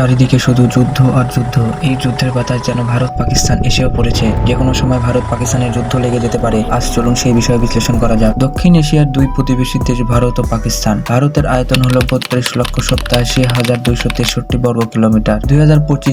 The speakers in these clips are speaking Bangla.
চারিদিকে শুধু যুদ্ধ আর যুদ্ধ। এই যুদ্ধের বাতাস যেন ভারত, পাকিস্তান এসেও পড়েছে। যে কোনো সময় ভারত, পাকিস্তানের যুদ্ধ লেগে যেতে পারে। আজ চলুন সেই বিষয়ে বিশ্লেষণ করা যাক। দক্ষিণ এশিয়ার দুই প্রতিবেশী দেশ ভারত ও পাকিস্তান। ভারতের আয়তন হল বত্রিশ লক্ষ সপ্তাশি হাজার দুইশো তেষট্টি বর্গ কিলোমিটার। দুই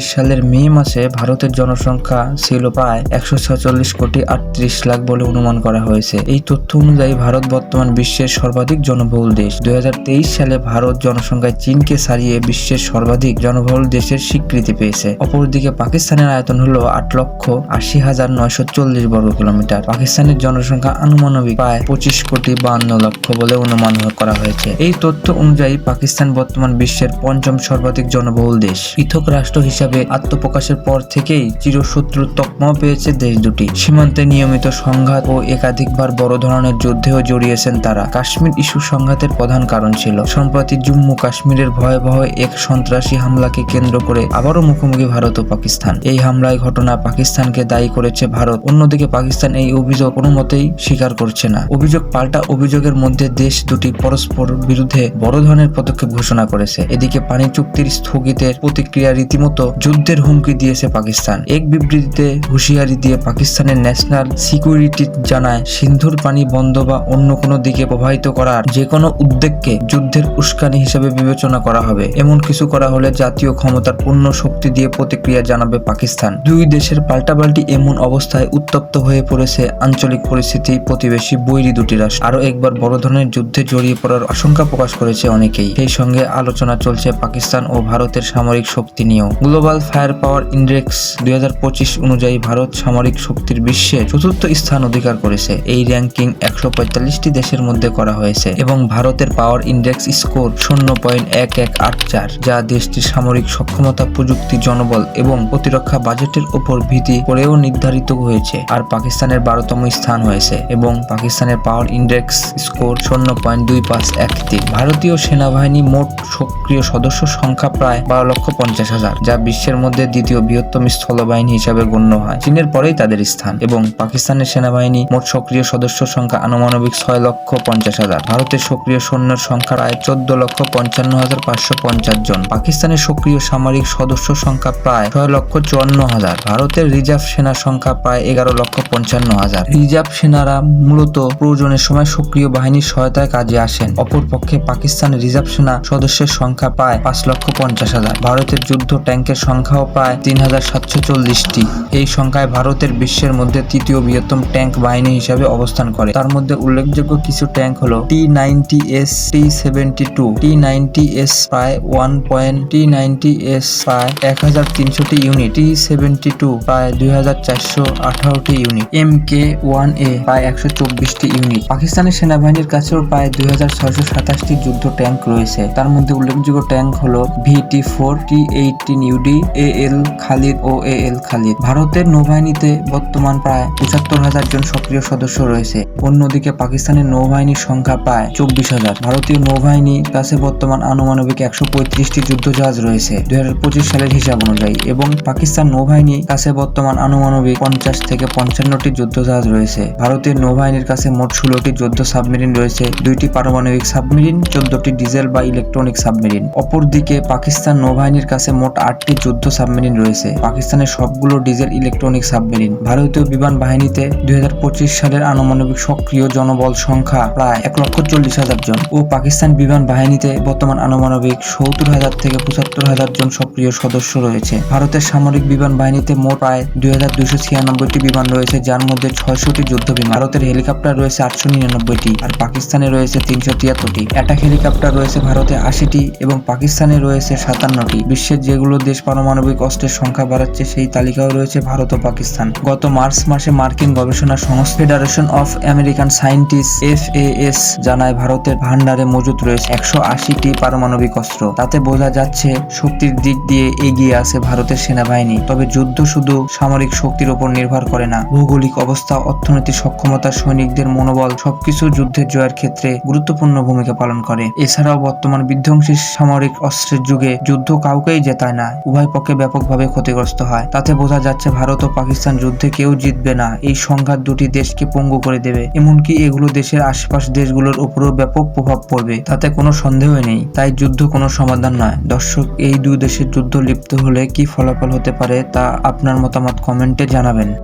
সালের মে মাসে ভারতের জনসংখ্যা ছিল প্রায় একশো ছচল্লিশ কোটি আটত্রিশ লাখ বলে অনুমান করা হয়েছে। এই তথ্য অনুযায়ী ভারত বর্তমান বিশ্বের সর্বাধিক জনবহুল দেশ। দুই হাজার তেইশ সালে ভারত জনসংখ্যায় চীনকে ছাড়িয়ে বিশ্বের সর্বাধিক জনবহুল দেশের স্বীকৃতি পেয়েছে। অপরদিকে পাকিস্তানের আয়তন হলো আট লক্ষ আশি হাজার নয়শো চল্লিশ বর্গ কিলোমিটার। পাকিস্তানের জনসংখ্যা আনুমানবিক প্রায় পঁচিশ কোটি বান্ন লক্ষ বলে অনুমান করা হয়েছে। এই তথ্য অনুযায়ী পাকিস্তান বর্তমান বিশ্বের পঞ্চম সর্বাধিক জনবহুল দেশ। পৃথক রাষ্ট্র হিসাবে আত্মপ্রকাশের পর থেকেই চিরশত্রু তকমাও পেয়েছে দেশ দুটি। সীমান্তে নিয়মিত সংঘাত ও একাধিকবার বড় ধরনের যুদ্ধেও জড়িয়েছেন তারা। কাশ্মীর ইস্যু সংঘাতের প্রধান কারণ ছিল। সম্প্রতি জম্মু কাশ্মীরের ভয়াবহ এক সন্ত্রাসী হামলাকে কেন্দ্র করে আবারও মুখোমুখি ভারত ও পাকিস্তান। এই হামলায় ঘটনা পাকিস্তানকে দায়ী করেছে ভারত। অন্যদিকে পাকিস্তান এই অভিযোগ কোনো মতেই স্বীকার করছে না। অভিযোগ পাল্টা অভিযোগের মধ্যে দেশ দুটি পরস্পর বিরুদ্ধে বড় ধরনের পদক্ষেপ ঘোষণা করেছে। এদিকে পানি চুক্তির স্থগিতের প্রতিক্রিয়া রীতিমতো যুদ্ধের হুমকি দিয়েছে পাকিস্তান। এক বিবৃতিতে হুঁশিয়ারি দিয়ে পাকিস্তানের ন্যাশনাল সিকিউরিটি জানায়, সিন্ধুর পানি বন্ধ বা অন্য কোনো দিকে প্রবাহিত করার যে কোনো উদ্যোগকে যুদ্ধের উস্কানি হিসেবে বিবেচনা করা হবে। এমন কিছু করা হলে জাতীয় ক্ষমতার পূর্ণ শক্তি দিয়ে প্রতিক্রিয়া জানাবে পাকিস্তান। দুই দেশের পাল্টাপাল্টি এমন অবস্থায় উত্তপ্ত হয়ে পড়েছে আঞ্চলিক পরিস্থিতি প্রতিবেশী বৈরী দুটি রাষ্ট্র। আরও একবার বড় ধরনের যুদ্ধে জড়িয়ে পড়ার আশঙ্কা প্রকাশ করেছে অনেকেই। সেই সঙ্গে আলোচনা চলছে পাকিস্তান ও ভারতের সামরিক শক্তি নিয়েও। গ্লোবাল ফায়ার পাওয়ার ইন্ডেক্স দুই হাজার পঁচিশ অনুযায়ী ভারত সামরিক শক্তির বিশ্বে চতুর্থ স্থান অধিকার করেছে। এই র্যাঙ্কিং একশো পঁয়তাল্লিশটি দেশের মধ্যে করা হয়েছে এবং ভারতের পাওয়ার ইন্ডেক্স স্কোর শূন্য পয়েন্ট এক এক আট চার, যা দেশটির সামরিক সক্ষমতা প্রযুক্তি জনবল এবং প্রতিরক্ষা বাজেটের উপর ভিত্তি করেও নির্ধারিত হয়েছে। আর পাকিস্তানের বারোতম স্থান হয়েছে এবং পাকিস্তানের পাওয়ার ইন্ডেক্স স্কোর শূন্য পয়েন্ট দুই পাঁচ এক তিন। ভারতীয় সেনাবাহিনী মোট সক্রিয় সদস্য সংখ্যা প্রায় বারো লক্ষ পঞ্চাশ হাজার, যা বিশ্বের মধ্যে দ্বিতীয় বৃহত্তম স্থলবাহিনী হিসাবে গণ্য হয়। চীনের পরেই তাদের স্থান এবং পাকিস্তানের সেনাবাহিনী মোট সক্রিয় সদস্য সংখ্যা আনুমানবিক ছয় লক্ষ পঞ্চাশ হাজার। ভারতের সক্রিয় সৈন্যের সংখ্যা প্রায় চোদ্দ লক্ষ পঞ্চান্ন হাজার পাঁচশো পঞ্চাশ জন। পাকিস্তানের সক্রিয় সামরিক সদস্য সংখ্যা প্রায় ছয় লক্ষ চুয়ান্ন হাজার। ভারতের রিজার্ভ সেনা সংখ্যা প্রায় এগারো লক্ষ পঞ্চান্ন হাজার। রিজার্ভ সেনারা মূলত প্রয়োজনের সময় সক্রিয় বাহিনীর সহায়তায় কাজে আসেন। অপরপক্ষে পাকিস্তানের রিজার্ভ সেনা সদস্যের সংখ্যা প্রায় পাঁচ লক্ষ পঞ্চাশ হাজার। ভারতের যুদ্ধ ট্যাঙ্কের সংখ্যাও প্রায় তিন হাজার সাতশো চল্লিশটি। এই সংখ্যায় ভারতের বিশ্বের মধ্যে তৃতীয় বৃহত্তম ট্যাঙ্ক বাহিনী হিসাবে অবস্থান করে। তার মধ্যে উল্লেখযোগ্য কিছু ট্যাঙ্ক হলো T ninety S, T seventy two. T ninety S প্রায় one point T ninety S প্রায় এক হাজার তিনশোটি ইউনিট, টি সেভেন্টি টু প্রায় দুই হাজার চারশো আঠারোটি unit, M K one A প্রায় একশো চব্বিশটি ইউনিট। পাকিস্তানের সেনাবাহিনীর কাছেও প্রায় দুই হাজার ছয়শো সাতাশটি যুদ্ধ ট্যাঙ্ক রয়েছে। তার মধ্যে উল্লেখযোগ্য ট্যাঙ্ক হলো VT four, T eighteen UD A L Khalid O A L Khalid. ভারতের নৌবাহিনীতে বর্তমান প্রায় পঁচাত্তর হাজার জন সক্রিয় সদস্য রয়েছে। অন্যদিকে পাকিস্তানের নৌবাহিনীর সংখ্যা প্রায় চব্বিশ হাজার। ভারতীয় নৌবাহিনীর কাছে বর্তমান আনুমানবিক একশো পঁয়ত্রিশটি যুদ্ধজাহাজ রয়েছে। দুই হাজার পঁচিশ সালের হিসাব অনুযায়ী এবং পাকিস্তান নৌবাহিনীর কাছে বর্তমান আনুমানবিক পঞ্চাশ থেকে পঞ্চান্নটি যুদ্ধজাহাজ রয়েছে। ভারতের নৌবাহিনীর কাছে মোট ষোলোটি যুদ্ধ সাবমেরিন রয়েছে, দুইটি পারমাণবিক সাবমেরিন, চোদ্দটি ডিজেল বা ইলেকট্রনিক সাবমেরিন। অপরদিকে পাকিস্তান নৌবাহিনীর কাছে মোট আটটি যুদ্ধ সাবমেরিন রয়েছে, পাকিস্তানের সবগুলো ডিজেল ইলেকট্রনিক সাবমেরিন। ভারতীয় বিমান বাহিনীতে দুই হাজার পঁচিশ সালের আনুমানবিক সক্রিয় জনবল সংখ্যা প্রায় এক লক্ষ চল্লিশ হাজার জন ও পাকিস্তান বিমান বাহিনীতে বর্তমান আনুমানবিক সত্তর হাজার থেকে পঁচাত্তর হাজার জন সক্রিয় সদস্য রয়েছে। ভারতের সামরিক বিমান বাহিনীতে মোট প্রায় দুই হাজার দুইশো ছিয়ানব্বইটি বিমান রয়েছে, যার মধ্যে ছয়শটি যুদ্ধ বিমান ভারতের হেলিকপ্টার রয়েছে আটশো নিরানব্বইটি আর পাকিস্তানে রয়েছে তিনশো তিয়াত্তরটি। অ্যাটাক হেলিকপ্টার রয়েছে ভারতে আশিটি এবং পাকিস্তানে রয়েছে সাতান্নটি। বিশ্বের যেগুলো দেশ পারমাণবিক অস্ত্রের সংখ্যা বাড়াচ্ছে, সেই তালিকাও রয়েছে ভারত ও পাকিস্তান। গত মার্চ মাসে মার্কিন গবেষণা সংস্থা federation of American scientist F S জানায়, ভারতের ভান্ডারে মজুদ রয়েছে একশো আশিটি পারমাণবিক অস্ত্র। তাতে বোঝা যাচ্ছে শক্তির দিক দিয়ে এগিয়ে আছে ভারতের সেনাবাহিনী, তবে যুদ্ধ শুধু সামরিক শক্তির উপর নির্ভর করে না। ভৌগোলিক অবস্থা, অর্থনৈতিক সক্ষমতা, সৈনিকদের মনোবল, সবকিছু যুদ্ধের জয়ের ক্ষেত্রে গুরুত্বপূর্ণ ভূমিকা পালন করে। এছাড়াও বর্তমান বিধ্বংসী সামরিক অস্ত্রের যুগে যুদ্ধ কাউকেই জেতায় না, উভয় পক্ষে ব্যাপকভাবে ক্ষতিগ্রস্ত হয়। তাতে বোঝা যাচ্ছে ভারত ও পাকিস্তান যুদ্ধে কেউ জিতবে না, এই সংঘাত দুটি দেশকে পঙ্গু করে দেবে, এমনকি এগুলো দেশের আশপাশ দেশগুলোর উপরেও ব্যাপক প্রভাব পড়বে, তাতে কোনো সন্দেহই নেই। তাই যুদ্ধ কোনো সমাধান নয়। দর্শক, এই এই দুই দেশের যুদ্ধ লিপ্ত হলে কি ফলাফল হতে পারে তা আপনার মতামত কমেন্টে জানাবেন।